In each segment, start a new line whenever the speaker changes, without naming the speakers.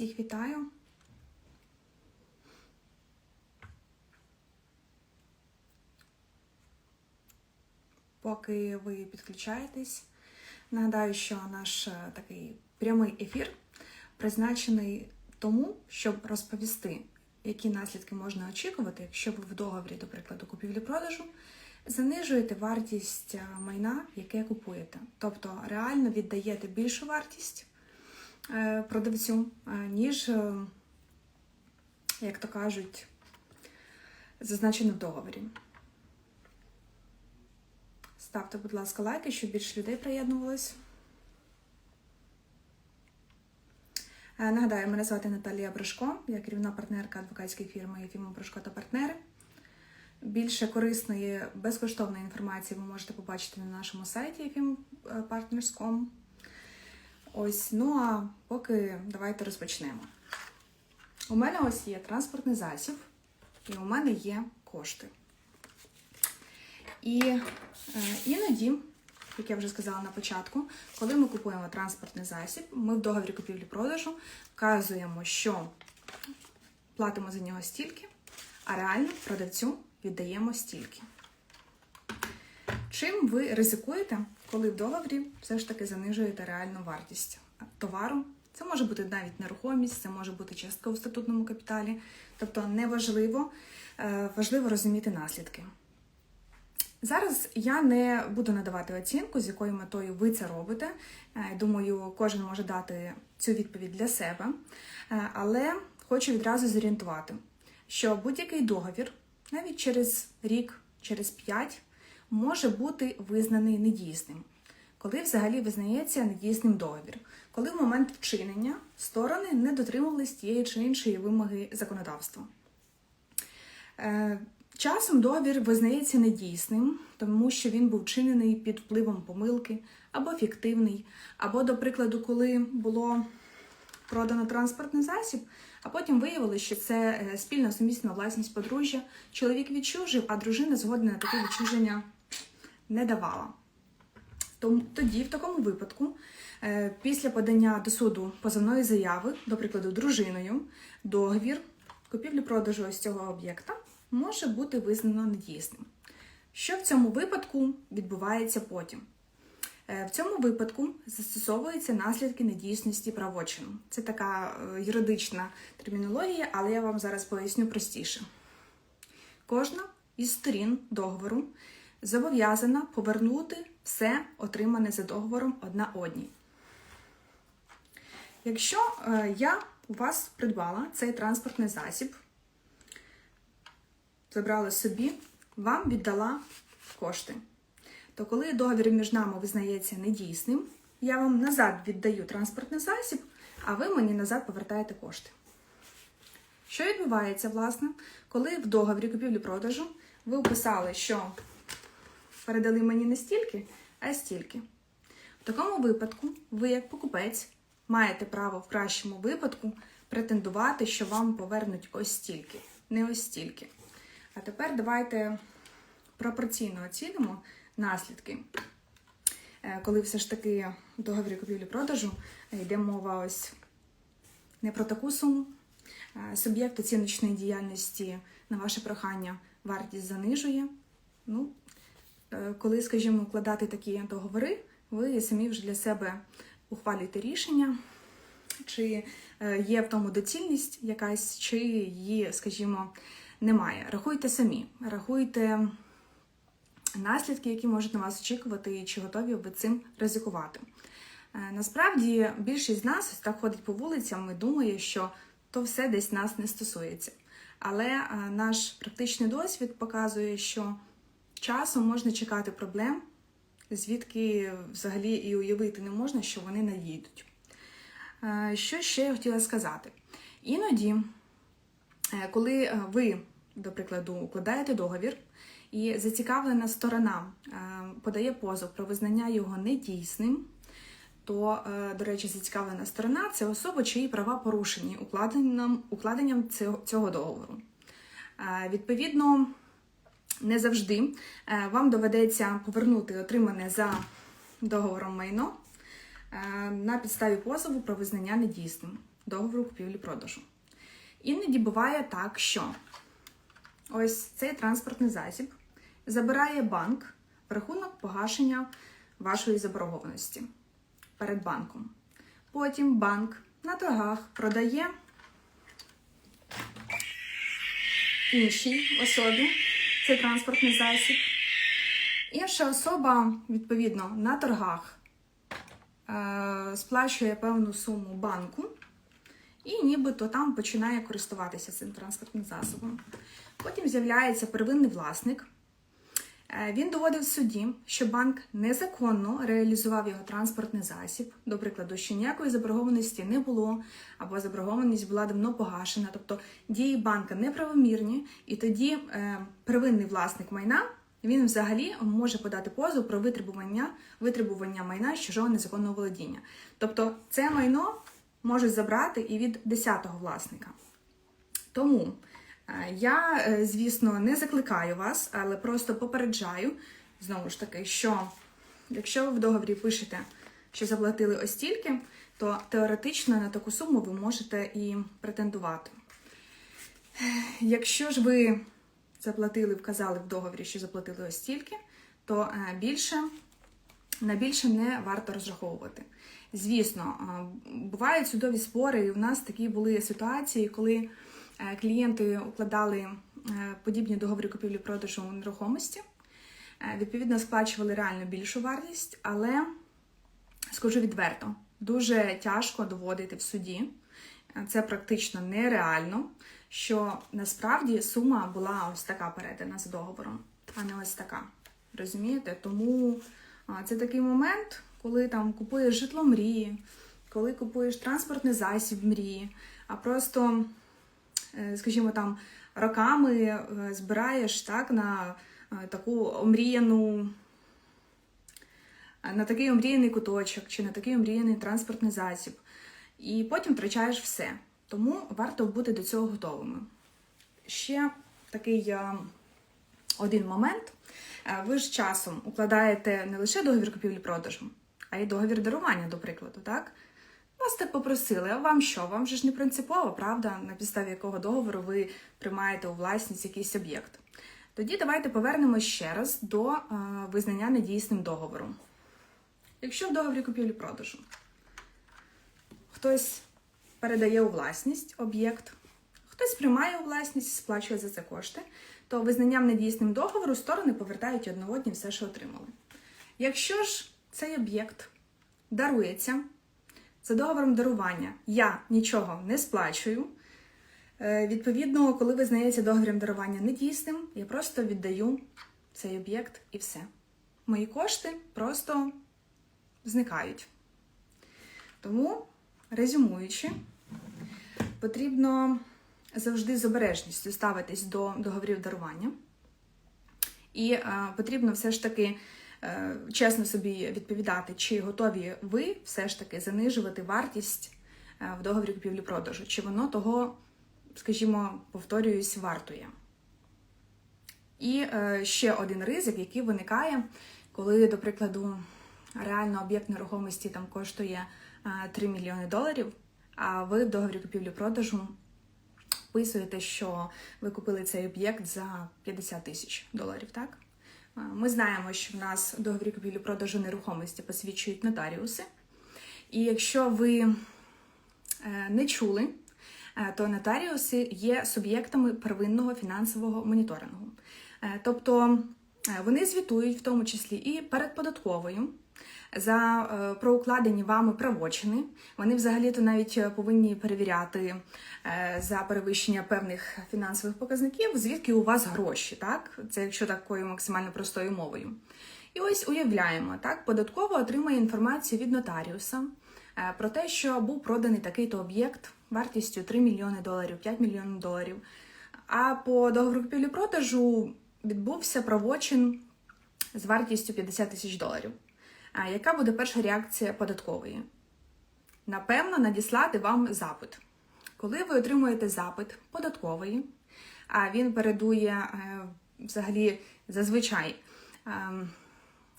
Всіх вітаю. Поки ви підключаєтесь, нагадаю, що наш е, такий прямий ефір призначений тому, щоб розповісти, які наслідки можна очікувати, якщо ви в договорі, до прикладу, купівлі-продажу занижуєте вартість е, майна, яке купуєте. Тобто реально віддаєте більшу вартість продавцю, е, ніж, е, як то кажуть, зазначено в договорі. Ставте, будь ласка, лайки, щоб більше людей приєднувалось. Е, Нагадаю, мене звати Наталія Брошко, я керівна партнерка адвокатської фірми Єфімов Брошко та партнери. Більше корисної, безкоштовної інформації ви можете побачити на нашому сайті efimpartners.com. Ось, ну а поки давайте розпочнемо. У мене ось є транспортний засіб, і у мене є кошти. І е, іноді, як я вже сказала на початку, коли ми купуємо транспортний засіб, ми в договорі купівлі-продажу вказуємо, що платимо за нього стільки, а реально продавцю віддаємо стільки. Чим ви ризикуєте, коли в договорі все ж таки занижуєте реальну вартість товару? Це може бути навіть нерухомість, це може бути частка у статутному капіталі. Тобто неважливо, е, важливо розуміти наслідки. Зараз я не буду надавати оцінку, з якою метою ви це робите. Е, Думаю, кожен може дати цю відповідь для себе. Е, Але хочу відразу зорієнтувати, що будь-який договір, навіть через рік, через п'ять, може бути визнаний недійсним. Коли взагалі визнається недійсним договір, коли в момент вчинення сторони не дотримувались тієї чи іншої вимоги законодавства. Е, Часом договір визнається недійсним, тому що він був вчинений під впливом помилки або фіктивний, або, до прикладу, коли було продано транспортний засіб, а потім виявилося, що це е, спільна сумісна власність подружжя. Чоловік відчужив, а дружина згодна на таке відчуження не давала. Тоді, в такому випадку, е, після подання до суду позовної заяви, до прикладу, дружиною, договір купівлі-продажу ось цього об'єкта може бути визнано недійсним. Що в цьому випадку відбувається потім? Е, В цьому випадку застосовуються наслідки недійсності правочину. Це така е, юридична термінологія, але я вам зараз поясню простіше. Кожна із сторін договору зобов'язана повернути все отримане за договором одна одній. Якщо е, я у вас придбала цей транспортний засіб, забрала собі, вам віддала кошти. То коли договір між нами визнається недійсним, я вам назад віддаю транспортний засіб, а ви мені назад повертаєте кошти. Що відбувається, власне, коли в договорі купівлі-продажу ви вписали, що передали мені не стільки, а стільки. В такому випадку ви, як покупець, маєте право в кращому випадку претендувати, що вам повернуть ось стільки, не ось стільки. А тепер давайте пропорційно оцінимо наслідки. Е, Коли все ж таки в договорі купівлі-продажу йде мова ось не про таку суму. Е, Суб'єкт оціночної діяльності на ваше прохання вартість занижує. Коли, скажімо, укладати такі договори, ви самі вже для себе ухвалюєте рішення, чи е, є в тому доцільність якась, чи її, скажімо, немає. Рахуйте самі, рахуйте наслідки, які можуть на вас очікувати, і чи готові ви цим ризикувати. Е, Насправді більшість з нас так ходить по вулицям і думає, що то все десь нас не стосується. Але е, наш практичний досвід показує, що часом можна чекати проблем, звідки взагалі і уявити не можна, що вони надійдуть. Е, Що ще я хотіла сказати? Іноді, е, коли е, ви, до прикладу, укладаєте договір, і зацікавлена сторона подає позов про визнання його недійсним, то, до речі, зацікавлена сторона це особа, чиї права порушені укладенням, цього, договору. Відповідно, не завжди е, вам доведеться повернути отримане за договором майно е, на підставі позову про визнання недійсним. договору купівлі-продажу. Іноді буває так, що ось цей транспортний засіб забирає банк в рахунок погашення вашої заборгованості перед банком. Потім банк на торгах продає іншій особі цей транспортний засіб. Інша особа, відповідно, на торгах е, сплачує певну суму банку і нібито там починає користуватися цим транспортним засобом. Потім з'являється первинний власник. Е, Він доводив суді, що банк незаконно реалізував його транспортний засіб, до прикладу, що ніякої заборгованості не було, або заборгованість була давно погашена, тобто дії банка неправомірні, і тоді е, первинний власник майна він взагалі може подати позов про витребування, витребування майна чужого незаконного володіння. Тобто це майно можуть забрати і від 10-го власника. Тому я, е, звісно, не закликаю вас, але просто попереджаю, знову ж таки, що якщо ви в договорі пишете, що заплатили ось стільки, то теоретично на таку суму ви можете і претендувати. Е, Якщо ж ви заплатили, вказали в договорі, що заплатили ось стільки, то е, більше на більше не варто розраховувати. Звісно, е, бувають судові спори, і в нас такі були ситуації, коли е, клієнти укладали е, подібні договори купівлі-продажу нерухомості, е, відповідно сплачували реально більшу вартість, але скажу відверто, дуже тяжко доводити в суді. Е, Це практично нереально, що насправді сума була ось така передана з договором, а не ось така. Розумієте? Тому це такий момент, коли там купуєш житло мрії, коли купуєш транспортний засіб мрії, а просто, е, скажімо там, роками е, збираєш так на е, таку омріяну на такий омріяний куточок чи на такий омріяний транспортний засіб, і потім втрачаєш все. Тому варто бути до цього готовими. Ще такий е, один момент. Е, Ви ж часом укладаєте не лише договір купівлі-продажу, а й договір дарування, до прикладу, так? Вас так попросили, а вам що? Вам же ж не принципово, правда, на підставі якого договору ви приймаєте у власність якийсь об'єкт. Тоді давайте повернемось ще раз до е, визнання недійсним договору. Якщо в договорі купівлі-продажу хтось передає у власність об'єкт, хтось приймає у власність, сплачує за це кошти, то визнанням недійсним договору сторони повертають одноводні все, що отримали. Якщо ж цей об'єкт дарується за договором дарування, я нічого не сплачую. е, Відповідно, коли визнається договором дарування недійсним, я просто віддаю цей об'єкт і все. Мої кошти просто зникають. Тому, резюмуючи, потрібно завжди з обережністю ставитись до договорів дарування. І е, потрібно все ж таки чесно собі відповідати, чи готові ви все ж таки занижувати вартість е, в договорі купівлі-продажу, чи воно того, скажімо, повторююсь, вартує. І е, ще один ризик, який виникає, коли, до прикладу, реально об'єкт нерухомості там коштує е, 3 мільйони доларів, а ви в договорі купівлі-продажу вписуєте, що ви купили цей об'єкт за 50 тисяч доларів, так? Е, Ми знаємо, що в нас договір договорі купівлі-продажу нерухомості посвідчують нотаріуси. І якщо ви е, не чули, е, то нотаріуси є суб'єктами первинного фінансового моніторингу. Тобто вони звітують в тому числі і перед податковою за е, про укладені вами правочини. Вони взагалі-то навіть е, повинні перевіряти е, за перевищення певних фінансових показників, звідки у вас гроші, так? Це якщо такою максимально простою мовою. І ось уявляємо, так, податково отримає інформацію від нотаріуса е, про те, що був проданий такий-то об'єкт вартістю 3 мільйони доларів, 5 мільйонів доларів. А по договору купівлі-продажу відбувся правочин з вартістю 50 тисяч доларів. А яка буде перша реакція податкової? Напевно, надіслати вам запит. Коли ви отримуєте запит податкової, а він передує е, взагалі зазвичай е,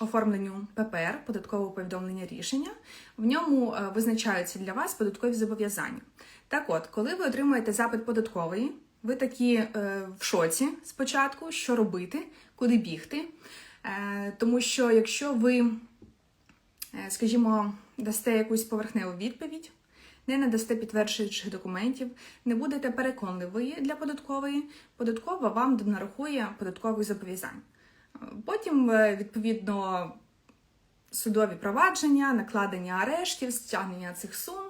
оформленню ППР, податкового повідомлення рішення. В ньому е, визначаються для вас податкові зобов'язання. Так от, коли ви отримуєте запит податковий, ви такі е, в шоці спочатку, що робити, куди бігти. Е, тому що якщо ви, е, скажімо, дасте якусь поверхневу відповідь, не надасте підтверджуючих документів, не будете переконливої для податкової, податкова вам нарахує податкових зобов'язань. Потім, е, відповідно, судові провадження, накладення арештів, стягнення цих сум.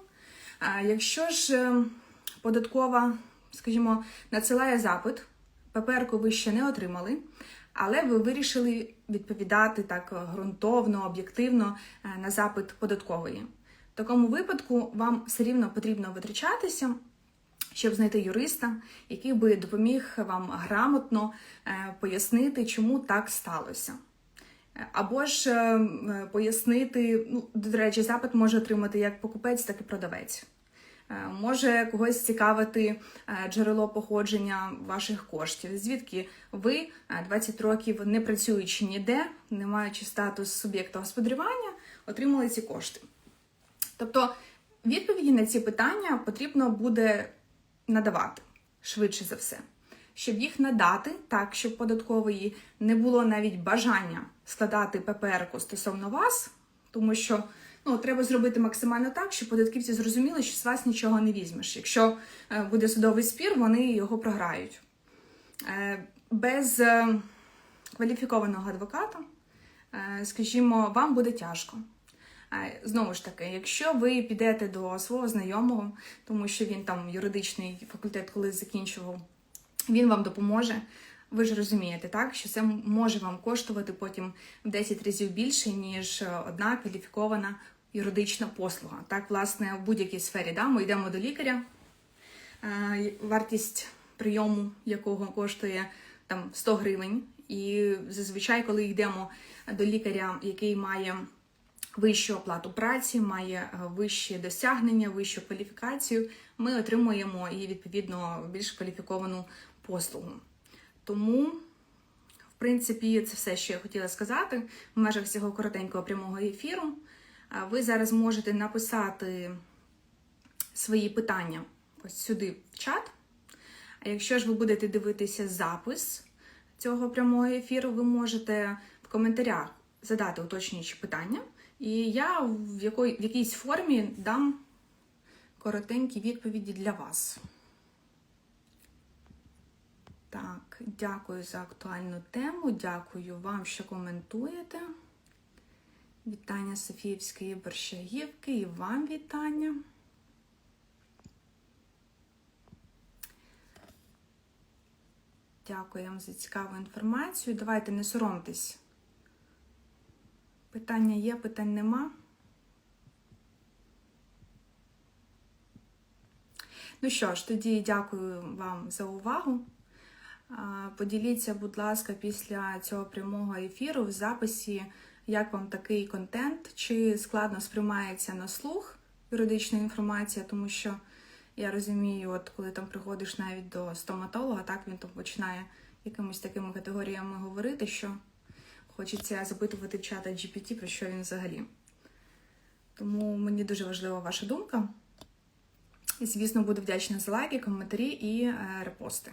Якщо ж е, податкова, скажімо, надсилає запит, ППР-ку ви ще не отримали, але ви вирішили відповідати так ґрунтовно, об'єктивно е, на запит податкової. В такому випадку вам все рівно потрібно витрачатися, щоб знайти юриста, який би допоміг вам грамотно е, пояснити, чому так сталося. Або ж е, пояснити, ну, до речі, запит може отримати як покупець, так і продавець. Е, Може когось цікавити е, джерело походження ваших коштів, звідки ви е, 20 років не працюючи ніде, не маючи статус суб'єкта господарювання, отримали ці кошти. Тобто відповіді на ці питання потрібно буде надавати швидше за все. Щоб їх надати так, щоб податкової не було навіть бажання складати ППР-ку стосовно вас, тому що ну, треба зробити максимально так, щоб податківці зрозуміли, що з вас нічого не візьмеш. Якщо е, буде судовий спір, вони його програють. Е, Без е, кваліфікованого адвоката, скажімо, вам буде тяжко. Знову ж таки, якщо ви підете до свого знайомого, тому що він там юридичний факультет колись закінчував, він вам допоможе. Ви ж розумієте, так, що це може вам коштувати потім в 10 разів більше, ніж е, одна кваліфікована юридична послуга. Так, власне, в будь-якій сфері да, ми йдемо до лікаря, е, вартість прийому якого коштує там 100 гривень. І зазвичай, коли йдемо до лікаря, який має вищу оплату праці, має е, вищі досягнення, вищу кваліфікацію, ми отримуємо і відповідно більш кваліфіковану послугу. Тому, в принципі, це все, що я хотіла сказати в межах цього коротенького прямого ефіру. Ви зараз можете написати свої питання ось сюди в чат. А якщо ж ви будете дивитися запис цього прямого ефіру, ви можете в коментарях задати уточнюючі питання, і я в, якої, в якійсь формі дам коротенькі відповіді для вас. Так, дякую за актуальну тему. Дякую вам, що коментуєте. Вітання Софіївської Борщагівки і вам вітання. Дякую вам за цікаву інформацію. Давайте не соромтесь. Питання є, питань нема. Ну що ж, тоді дякую вам за увагу. Поділіться, будь ласка, після цього прямого ефіру в записі, як вам такий контент, чи складно сприймається на слух юридична інформація, тому що я розумію, от коли там приходиш навіть до стоматолога, так він там починає якимись такими категоріями говорити, що хочеться запитувати в чата GPT, про що він взагалі. Тому мені дуже важлива ваша думка. І, звісно, буду вдячна за лайки, коментарі і е, репости.